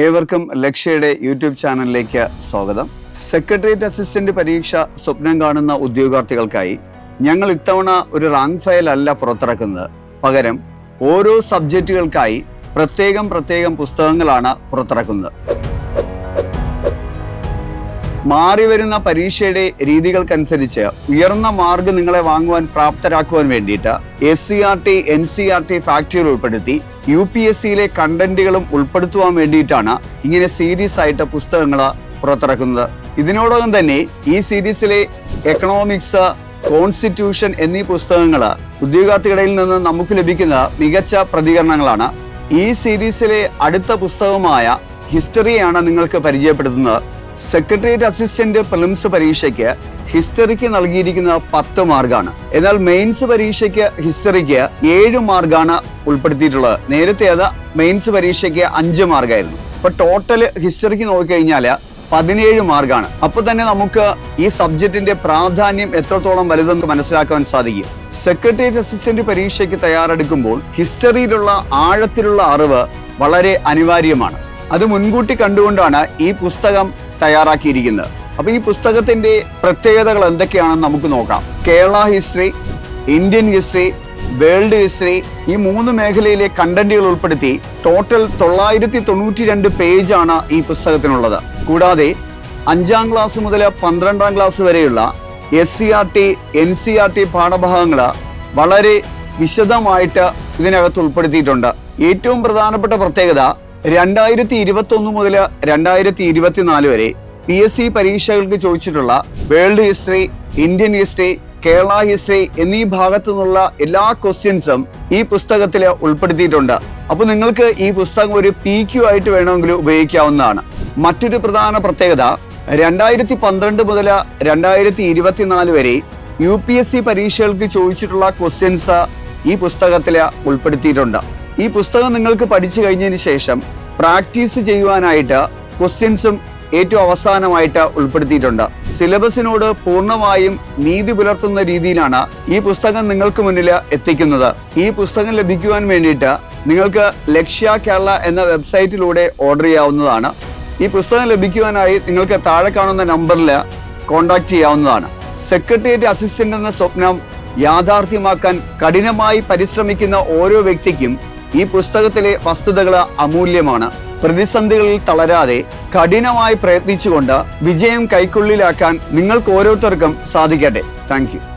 ഏവർക്കും ലക്ഷ്യയുടെ യൂട്യൂബ് ചാനലിലേക്ക് സ്വാഗതം. സെക്രട്ടേറിയറ്റ് അസിസ്റ്റന്റ് പരീക്ഷ സ്വപ്നം കാണുന്ന ഉദ്യോഗാർത്ഥികൾക്കായി ഞങ്ങൾ ഇത്തവണ ഒരു റാങ്ക് ഫയൽ അല്ല പുറത്തിറക്കുന്നത്. പകരം ഓരോ സബ്ജക്റ്റുകൾക്കായി പ്രത്യേകം പ്രത്യേകം പുസ്തകങ്ങളാണ് പുറത്തിറക്കുന്നത്. മാറി വരുന്ന പരീക്ഷയുടെ രീതികൾക്കനുസരിച്ച് ഉയർന്ന മാർഗ് നിങ്ങളെ വാങ്ങുവാൻ പ്രാപ്തരാക്കുവാൻ വേണ്ടിയിട്ട് S C R T N C R T ഫാക്ടറികൾ ഉൾപ്പെടുത്തി യു പി എസ് സിയിലെ കണ്ടന്റുകളും ഉൾപ്പെടുത്തുവാൻ വേണ്ടിയിട്ടാണ് ഇങ്ങനെ സീരീസ് ആയിട്ട് പുസ്തകങ്ങൾ പുറത്തിറക്കുന്നത്. ഇതിനോടകം തന്നെ ഈ സീരീസിലെ എക്കണോമിക്സ് കോൺസ്റ്റിറ്റ്യൂഷൻ എന്നീ പുസ്തകങ്ങൾ ഉദ്യോഗാർത്ഥികളിൽ നിന്ന് നമുക്ക് ലഭിക്കുന്ന മികച്ച പ്രതികരണങ്ങളാണ്. ഈ സീരീസിലെ അടുത്ത പുസ്തകമായ ഹിസ്റ്ററിയാണ് നിങ്ങൾക്ക് പരിചയപ്പെടുത്തുന്നത്. സെക്രട്ടേറിയറ്റ് അസിസ്റ്റന്റ് പ്രിലിംസ് പരീക്ഷയ്ക്ക് ഹിസ്റ്ററിക്ക് നൽകിയിരിക്കുന്ന പത്ത് മാർക്കാണ്. എന്നാൽ മെയിൻസ് പരീക്ഷയ്ക്ക് ഹിസ്റ്ററിക്ക് ഏഴ് മാർക്കാണ് ഉൾപ്പെടുത്തിയിട്ടുള്ളത്. നേരത്തെ അത് മെയിൻസ് പരീക്ഷയ്ക്ക് അഞ്ച് മാർക്കായിരുന്നു. അപ്പൊ ടോട്ടൽ ഹിസ്റ്ററിക്ക് നോക്കിക്കഴിഞ്ഞാൽ പതിനേഴ് മാർക്കാണ്. അപ്പൊ തന്നെ നമുക്ക് ഈ സബ്ജക്റ്റിന്റെ പ്രാധാന്യം എത്രത്തോളം വലുതെന്ന് മനസ്സിലാക്കാൻ സാധിക്കും. സെക്രട്ടേറിയറ്റ് അസിസ്റ്റന്റ് പരീക്ഷയ്ക്ക് തയ്യാറെടുക്കുമ്പോൾ ഹിസ്റ്ററിയിലുള്ള ആഴത്തിലുള്ള അറിവ് വളരെ അനിവാര്യമാണ്. അത് മുൻകൂട്ടി കണ്ടുകൊണ്ടാണ് ഈ പുസ്തകം തയ്യാറാക്കിയിരിക്കുന്നത്. അപ്പൊ ഈ പുസ്തകത്തിന്റെ പ്രത്യേകതകൾ എന്തൊക്കെയാണെന്ന് നമുക്ക് നോക്കാം. Kerala history Indian history world history ഈ മൂന്ന് മേഖലയിലെ കണ്ടന്റുകൾ ഉൾപ്പെടുത്തി ടോട്ടൽ തൊള്ളായിരത്തി തൊണ്ണൂറ്റി രണ്ട് പേജാണ് ഈ പുസ്തകത്തിനുള്ളത്. കൂടാതെ അഞ്ചാം ക്ലാസ് മുതൽ പന്ത്രണ്ടാം ക്ലാസ് വരെയുള്ള S C R T N C R T പാഠഭാഗങ്ങൾ വളരെ വിശദമായിട്ട് ഇതിനകത്ത് ഉൾപ്പെടുത്തിയിട്ടുണ്ട്. ഏറ്റവും പ്രധാനപ്പെട്ട പ്രത്യേകത രണ്ടായിരത്തി ഇരുപത്തി ഒന്ന് മുതൽ രണ്ടായിരത്തി ഇരുപത്തിനാല് വരെ പി എസ് സി പരീക്ഷകൾക്ക് ചോദിച്ചിട്ടുള്ള world history Indian history Kerala history എന്നീ ഭാഗത്തു നിന്നുള്ള എല്ലാ ക്വസ്റ്റ്യൻസും ഈ പുസ്തകത്തിൽ ഉൾപ്പെടുത്തിയിട്ടുണ്ട്. അപ്പോൾ നിങ്ങൾക്ക് ഈ പുസ്തകം ഒരു പി ക്യു ആയിട്ട് വേണമെങ്കിൽ ഉപയോഗിക്കാവുന്നതാണ്. മറ്റൊരു പ്രധാന പ്രത്യേകത രണ്ടായിരത്തി പന്ത്രണ്ട് മുതൽ രണ്ടായിരത്തി ഇരുപത്തിനാല് വരെ യു പി എസ് സി പരീക്ഷകൾക്ക് ചോദിച്ചിട്ടുള്ള ക്വസ്റ്റ്യൻസ് ഈ പുസ്തകത്തിൽ ഉൾപ്പെടുത്തിയിട്ടുണ്ട്. ഈ പുസ്തകം നിങ്ങൾക്ക് പഠിച്ചു കഴിഞ്ഞതിന് ശേഷം പ്രാക്ടീസ് ചെയ്യുവാനായിട്ട് ക്വസ്റ്റ്യൻസും ഏറ്റവും അവസാനമായിട്ട് ഉൾപ്പെടുത്തിയിട്ടുണ്ട്. സിലബസിനോട് പൂർണമായും നീതി പുലർത്തുന്ന രീതിയിലാണ് ഈ പുസ്തകം നിങ്ങൾക്ക് മുന്നിൽ എത്തിക്കുന്നത്. ഈ പുസ്തകം ലഭിക്കുവാൻ വേണ്ടിയിട്ട് നിങ്ങൾക്ക് ലക്ഷ്യ കേരള എന്ന വെബ്സൈറ്റിലൂടെ ഓർഡർ ചെയ്യാവുന്നതാണ്. ഈ പുസ്തകം ലഭിക്കുവാനായി നിങ്ങൾക്ക് താഴെ കാണുന്ന നമ്പറിൽ കോൺടാക്ട് ചെയ്യാവുന്നതാണ്. സെക്രട്ടേറിയറ്റ് അസിസ്റ്റന്റ് എന്ന സ്വപ്നം യാഥാർത്ഥ്യമാക്കാൻ കഠിനമായി പരിശ്രമിക്കുന്ന ഓരോ വ്യക്തിക്കും ഈ പുസ്തകത്തിലെ വസ്തുതകൾ അമൂല്യമാണ്. പ്രതിസന്ധികളിൽ തളരാതെ കഠിനമായി പ്രയത്നിച്ചുകൊണ്ട് വിജയം കൈക്കുള്ളിലാക്കാൻ നിങ്ങൾക്ക് ഓരോരുത്തർക്കും സാധിക്കട്ടെ. താങ്ക്